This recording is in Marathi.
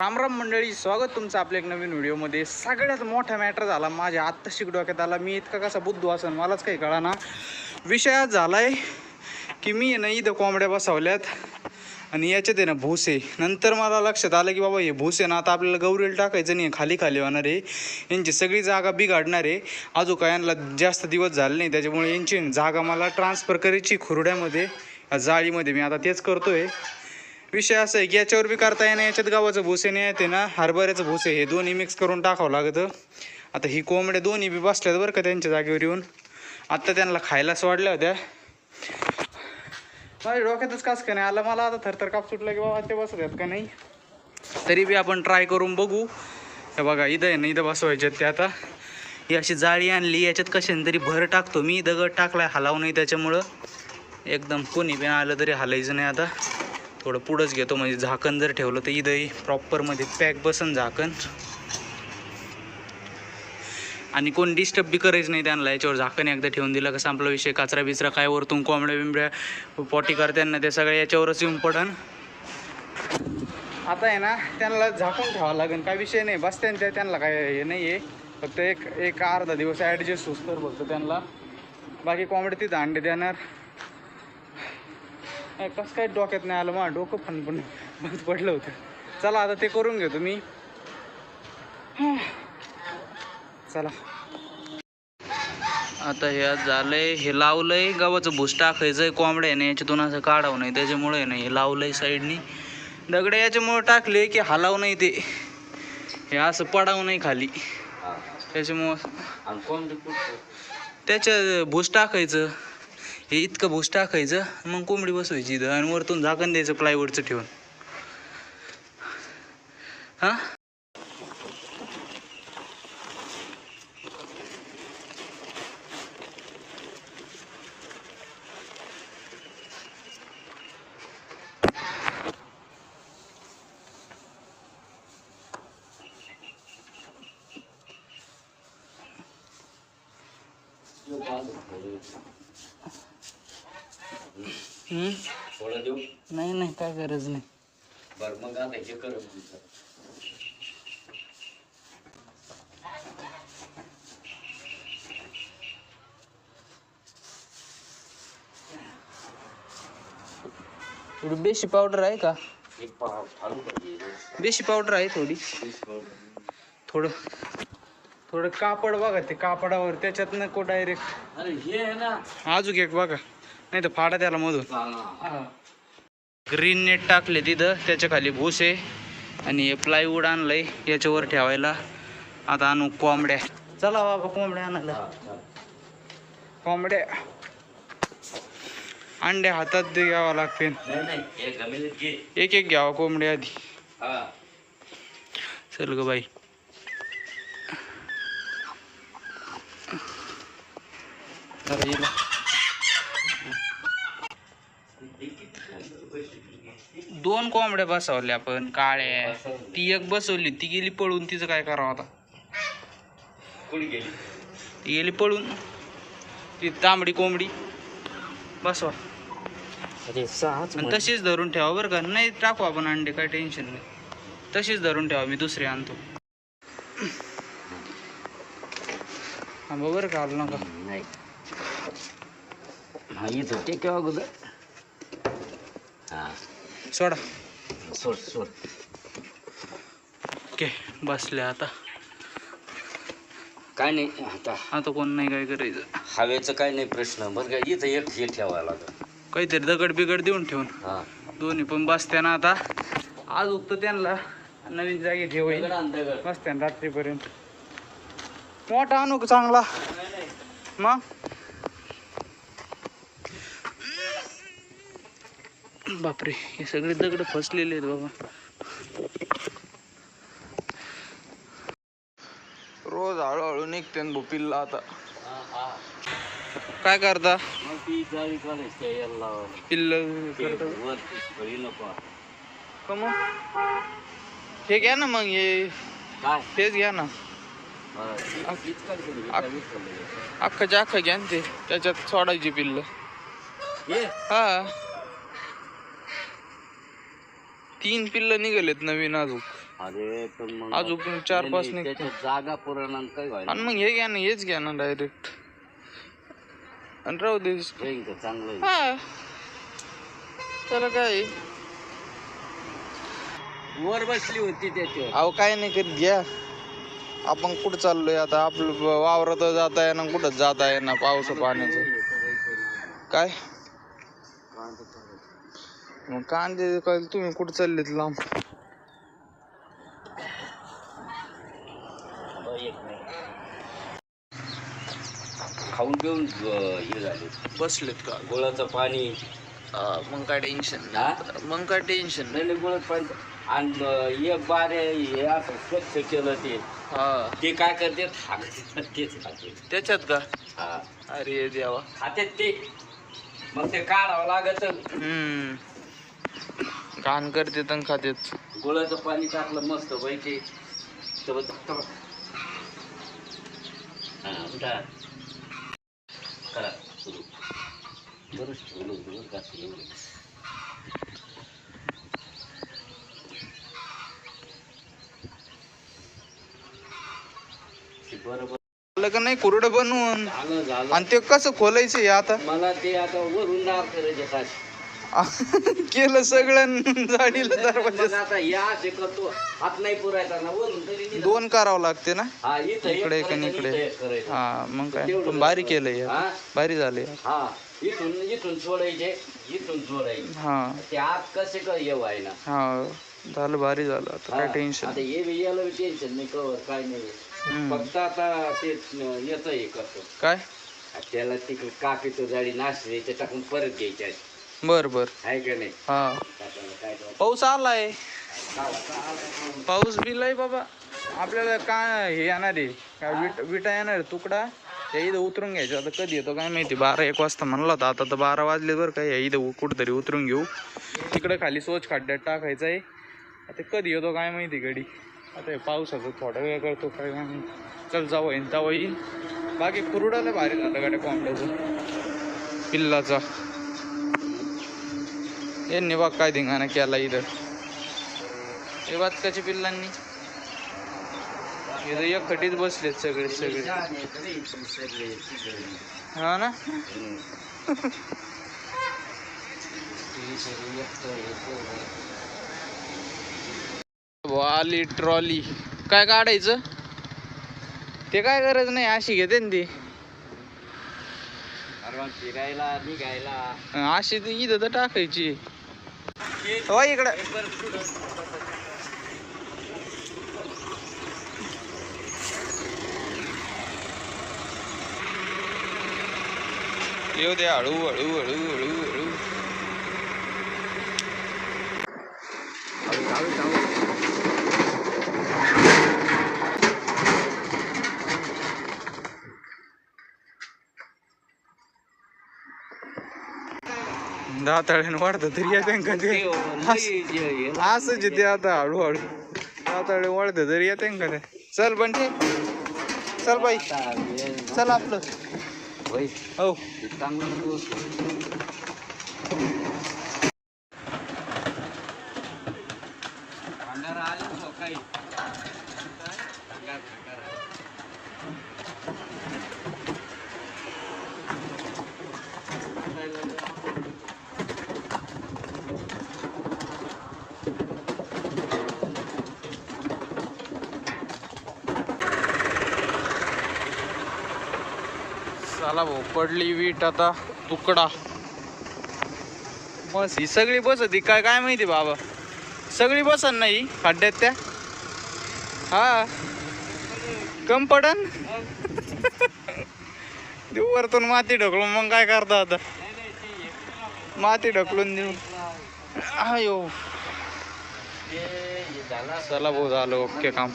रामराम मंडळी स्वागत तुमचं आपल्या एक नवीन व्हिडिओमध्ये. सगळ्यात मोठा मॅटर झाला माझ्या आत्ताशी डोक्यात आला. मी इतका कसा बुद्धू असन मलाच काही कळा ना विषय झाला झालाय की मी आहे ना इथं कोंबड्या बसवल्यात आणि याच्यात आहे ना भूसे. नंतर मला लक्षात आलं की बाबा हे भूसे ना आता आपल्याला गौरीला टाकायचं नाही खाली खाली होणार आहे. यांची सगळी जागा बिघाडणार आहे. अजून काय यांना जास्त दिवस झाले नाही त्याच्यामुळे यांची जागा मला ट्रान्सफर करायची खुरड्यामध्ये. जाळीमध्ये मी आता तेच करतो आहे विषय असा आहे की याच्यावर बी करता येणं याच्यात गावाचं भुसे नाही येते ना हरभऱ्याचं भुसे हे दोन्ही मिक्स करून टाकावं लागतं. आता ही कोंबड्या दोन्ही बी बसल्यात बरं का त्यांच्या जागेवर येऊन. आत्ता त्यांना खायला सोडल्या होत्या माझ्या डोक्यातच कास का नाही आला. मला आता थरथर काप सुटलं की बाबा ते बसत आहेत का नाही? तरी बी आपण ट्राय करून बघू. हे बघा इथं आहे ना इथं बसवायचे ते आता. ही अशी जाळी आणली याच्यात कशाने तरी भर टाकतो मी. दगड टाकलाय हलाव नाही त्याच्यामुळं. एकदम कोणी पण आलं तरी हलायचं नाही आता. थोडं पुढंच घेतो. म्हणजे झाकण जर ठेवलं तर इथंही प्रॉपरमध्ये पॅक बसन झाकण. आणि कोण डिस्टर्ब बी करायचं नाही त्यांना. याच्यावर झाकण एकदा ठेवून दिलं कसं आपला विषय. कचरा बिचरा काय वरतून कोंबड्या बिंबड्या पॉटी करताना ते सगळ्या याच्यावरच येऊन पडन. आता आहे ना त्यांना झाकून ठेवावं लागेल काय विषय नाही. बस त्यांच्या त्यांना काय हे नाही आहे फक्त एक एक अर्धा दिवस ॲडजस्ट होस तर फक्त त्यांना. बाकी कोंबडी तिथं अंडे देणार. कसं काय डोक्यात नाही आलं मग डोकं फन पण बंद पडलं होतं. चला आता ते करून घेतो मी. चला. आता हे आज झालंय हे लावलंय गव्हाचं भुस टाकायचंय कोंबड्या आहे ना याच्यातून असं काढावं नाही त्याच्यामुळे आहे ना हे लावलंय साईडनी. दगडे याच्यामुळे टाकले की हलाव नाही ते. हे असं पडावं नाही खाली. त्याच्यामुळं त्याच्या भुस टाकायचं. हे इतकं भूस टाकायचं मग कोंबडी बसवायची इथं आणि वरतून झाकण द्यायचं प्लायवूडचं ठेवून. हां? थोडं देऊ? नाही नाही काय गरज नाही. बरं मग आता हे कर थोडी बेशी पावडर आहे का? एक पाव बेशी पावडर आहे थोडी. थोडं थोडं कापड बघा ते कापडावर त्याच्यात नको डायरेक्ट अरे हे आहे ना. अजून एक बघा. नाही तर फाडा त्याला मधून. ग्रीन नेट टाकले तिथं त्याच्याखाली भूस आहे. आणि प्लायवूड आणलंय याच्यावर ठेवायला. आता आणू कोंबड्या. चला बाबा कोंबड्या आणायला. कोंबड्या. अंडे हातात दे घ्यावं लागते एक एक घ्यावं कोंबड्या आधी. चल ग बाई. चला दोन कोंबड्या बसवल्या आपण काळ्या. ती एक बसवली ती गेली पळून तिचं काय करावं आता? कुणी गेली? ती गेली पळून. ती तांबडी कोंबडी. बसवा. अरे सहाच आणि तशीच धरून ठेवा बरं का. नाही टाकू आपण अंडे काय टेन्शन नाही. तशीच धरून ठेवा मी दुसरी आणतो. हा बरं का आलं नका. नाही. हा येत होते केव्हा अगोदर हा. सोडा. सोड सोड. ओके बसले आता. काय नाही आता आता कोण नाही काय करायचं? हवेचं काय नाही प्रश्न. बरं का इथं एक हे ठेवायला लागत काहीतरी दगड बिगड देऊन ठेवून. हा. दोन्ही पण बसत्या ना आता. आज उगत त्यांना नवीन जागी ठेवायला दगड आण, दगड. बसत्या ना रात्रीपर्यंत. मोठा आणू का चांगला मग? बापरे हे सगळे दगड फसलेले आहेत बाबा. रोज हळूहळू निघते भोपिलला आता. काय करता. पिल्ल का मग? हे घ्या ना मग हे काय? तेच घ्या ना? अख्खाच्या अख्खा घ्या ना ते त्याच्यात सोडायची पिल्ल. ये हा. तीन पिल्ल निघालेत नवीन अजून. अरे पण मग अजून चार पाच नाही, जागा पुराणा काय व्हायला? आणि मग हे घ्या ना हेच घ्या ना डायरेक्ट आणि राहू दे येईन का चांगलं आहे. हा. त्याला काय आहे? वर बसली होती त्याच्यावर. अहो काय नाही करीत घ्या. आपण कुठं चाललोय आता? आपलं ब- वावरात जाता आहे ना कुठं जात आहे ना पाऊस पाण्याचं? काय? मग कांदे काय तुम्ही कुठं चाललेत लांब? खाऊन पिऊन अं, हे झाले. बसलेत का? गुळाचं पाणी. मग काय टेन्शन? मग काय टेन्शन नाही नाही, गुळाचं पाणी. आणि अं, एक बारे हे असं स्वच्छ केलं ते. हा. ते काय करते? तेच खाते त्याच्यात का? हा. अरे देवा. खात्यात ते. मग ते काढावं लागत. हम्म. घाण करते तर खातेत गुळाचं पाणी टाकलं मस्त पैकी. बरोबर झालं का नाही कुरडं बनवून? झालं झालं. आणि ते कसं खोलायचं हे आता? मला ते आता वरून नाव करायचे तास केलं सगळं झाडीला मग दरवाजा आता या असे करतो. हात नाही पुरायचा ना वरून तरी निघा. दोन करावं लागते ना? हा इथं एक इकडे करायचं, इथं इकडे. एक करायचं. हा मग काय? तेवढं पण भारी हे. हा? भारी झाले हा इथून इथून सोडायचे इथून सोडायचे. हा. ते आत कसे काय येऊ आहे ना हा झालं भारी झालं. आता काय हा, टेन्शन आता हे बी याला टेन्शन नाही कवर काय नाही फक्त आता ते येत हे करतो. काय? त्याला तिकडे कापीतो जाडी नाचली ते टाकून परत घ्यायचे बर बर. आहे का नाही? हा. काय? पाऊस आलाय. पाऊस बिलाय बाबा. आपल्याला काय हे येणार आहे? काय विट विटा येणार आहे, तुकडा? त्या इथं उतरून घ्यायचं. आता कधी येतो काय माहिती? बारा एक वाजता म्हणला होता. आता तर बारा वाजले बरं काय या इथं कुठंतरी उतरून घेऊ. तिकडं खाली सोच खड्ड्यात टाकायचं आहे. आता कधी येतो काय माहिती गडी आता हे पावसाचं थोडा वेळ करतो काय काय माहिती. चल जावं येईन जावं येईन. बाकी कुरुडाला भारी झालं गाड्या कोंबड्याचं. पिल्लाचा. यांनी बघ काय धिंगाणा केला इथं. हे बदकाच्या पिल्लांनी. इथं एकखटीच बसलेत सगळे सगळे. हा ना. वाली ट्रॉली. काय काढायचं? ते काय गरज नाही अशी घेते ना ती. अशी ती इथं तर टाकायची. हो इकडं. येऊ दे हळू हळू हळू हळू हळू. दहा तळ्यानं वाढतं तरी येते का ते असंच आहे ते आता हळूहळू दहा तळे वाढतं तरी का ते चल पण ठीक चल बाई. चल आपलं. हो. चला भाऊ. पडली वीट आता तुकडा. बस ही सगळी बसत ही काय काय माहिती बाबा. सगळी बसन नाही खड्ड्यात त्या. हा. कम पडन? देऊ वरतून माती ढकलून मग काय करता आता? माती ढकलून देऊ अयो चला भाऊ झालं ओके काम.